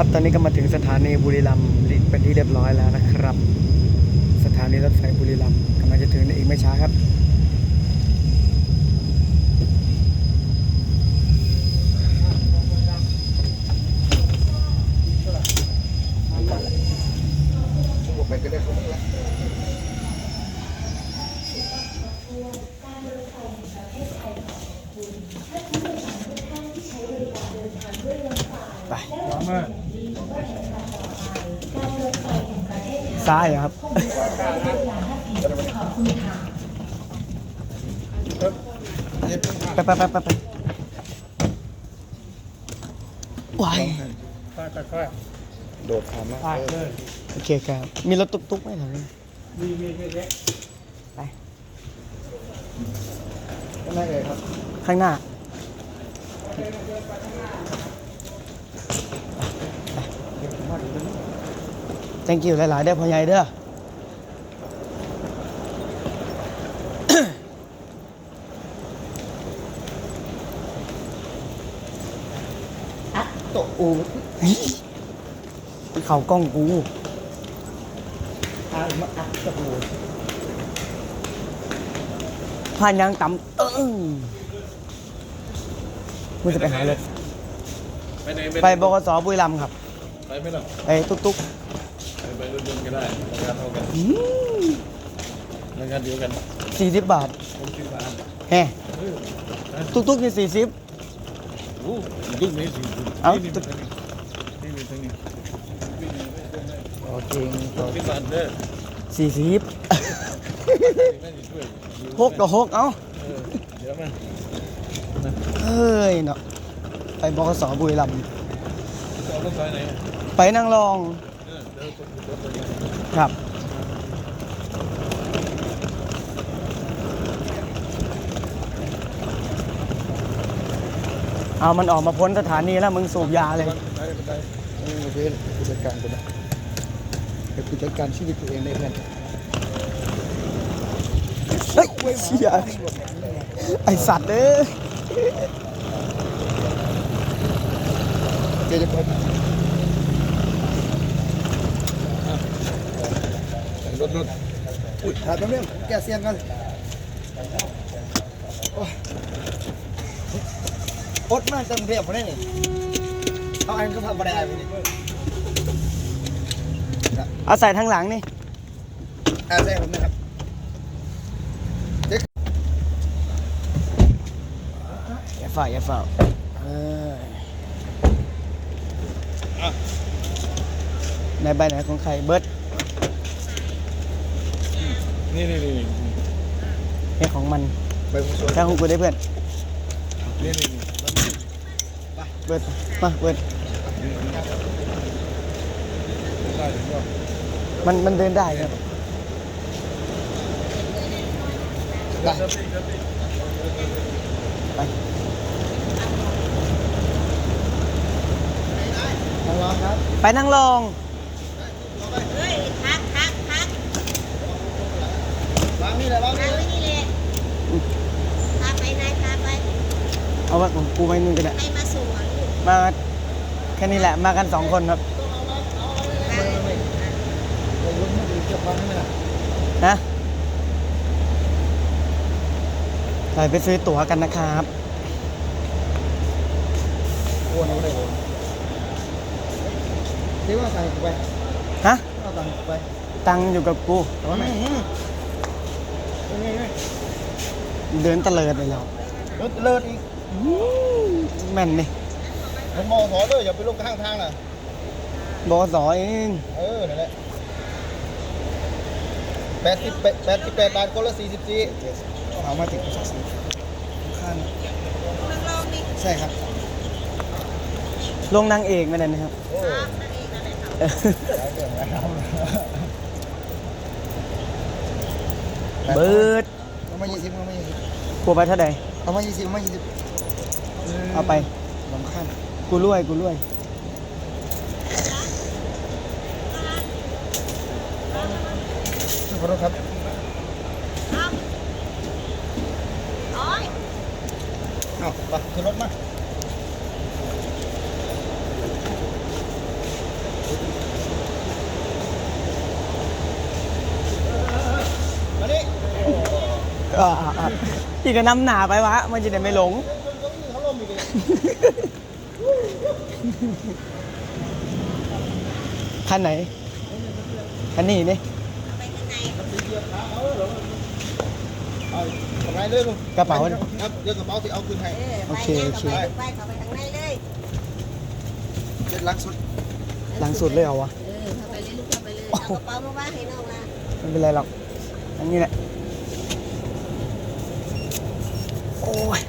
ครับตอนนี้ก็มาถึงสถานีบุรีรัมย์เป็นที่เรียบร้อยแล้วนะครับ สถานีรถไฟบุรีรัมย์กำลังจะถึงในอีกไม่ช้าครับ ไปก็ได้ของละ ไป ซ้ายเหรอครับไปไปไปไปไปวายโดดขามากโอเคครับ มีรถตุ๊กๆไหมแถวนี้มีมีมีเล็กไปก็ได้เลยครับ ข้างหน้า thank you หลายๆเด้อพ่อใหญ่เด้อโตะอูเขากล้องกูอามาอัดตะปูผ่านยางต่ำตึ้งมึงจะไปหาเลยไปไหนไปบกสบุรีรัมย์ครับ ไปไม่หรอกไปตุ๊กไปไปรถยนต์ก็ ได้ราคาเท่ากันๆอืมราคาเดียวกันสี่สิบบาทผมคิดว่าแฮ่ตุ๊กๆนี่สี่สิบ โอ้ยุคนี้สิเอ้า นี่มีทางนี้นี่มีทางนี้โอเคต่อคิดว่าเด้อสี่สิบน่าจะช่วยหกกับหกเอ้า เออเดี๋ยวมาเฮ้ยเนาะไปบกสบุรีรัมย์จะเอารถไฟไหน ไปนั่งรอง ครับ เอามันออกมาพ้นสถานีแล้วมึงสูบยาเลยไปไปไปนี่มาเพื่อนผู้จัดการกูนะเป็นผู้จัดการชีวิตตัวเองได้เพื่อนเฮ้ยเชี่ยไอสัตว์เอ้ยเดี๋ยวจะไป รถรถอุ้ยถามแป๊บนึงแกเซียนก่อนโอ้ยอดมากจังเรียบพอได้นี่เอาอันก็ทำอะไรไปนี่เอาใส่ทางหลังนี่อ่าใช่ผมนะครับอย่าฝ่าอย่าฝ่าเออในใบไหนของใครเบิร์ด นี่นี่นี่นี่เนี่ยของมันไปผู้ช่วยแค่ของกูได้เพื่อนนี่นี่เบิร์ดมาเบิร์ดได้ถึงก็มันมันเดินได้ครับไปไปทางร้านครับ ไปนั่งลง เฮ้ยพักพักพัก วางนี่เลยพัวางนี่ ก เล ไว้ ย นี่แหละพาไปนายพาไป เอาไว้ของกูไปนู่นก็ได้ให้มาส่งอะลูกมาแค่นี้แหละ มากันสองคนครับมาเลยไปลุ้นมาดูเก็บวางนี่ไหมล่ะนะไปไปซื้อตั๋วกันนะครับโอ้โหได้โอ้เรียกว่าสั่งกูไปฮะเอาสั่งกูไปตังค์อยู่กับกูแต่ว่าไม่นี่นี่เดินเตลิดเลยเรารถเลิศอีก แม่นนี่มันมองสอด้วยอย่าไปลงข้างทางนะบกสเอง เออนั่นแหละแปดสิบแปดสิบแปดบาทคนละสี่สิบสี่เอามาติดสักสี่ข้างมึงลองดิใช่ครับ ลงนางเอกไม่ได้นะครับโอ้เออเบิร์ดเอามายี่สิบเอามายี่สิบกูไปเท่าไหร่เอามายี่สิบเอามายี่สิบ เอาไปลงขั้นกูรวยกูรวยขอโทษครับเอาไปขึ้นรถมาอีกก็นำหนาไปวะ มันจะได้ไม่หลง คันไหน คันนี้นี่ไปข้างในเอาทำไงเลยลุงกระเป๋าครับเดี๋ยวกระเป๋าที่เอาคืนให้เออโอไปเคงั้นโอเคก็ไปไปเข้าไปข้างในเลยเจ็ดลักสุดหลังสุดเลยเหรอวะเออเข้าไปเลยลูกเข้าไปเลยเอากระเป๋ามาวางให้น้องนะไม่เป็นไรหรอกอันนี้แหละโอ้ย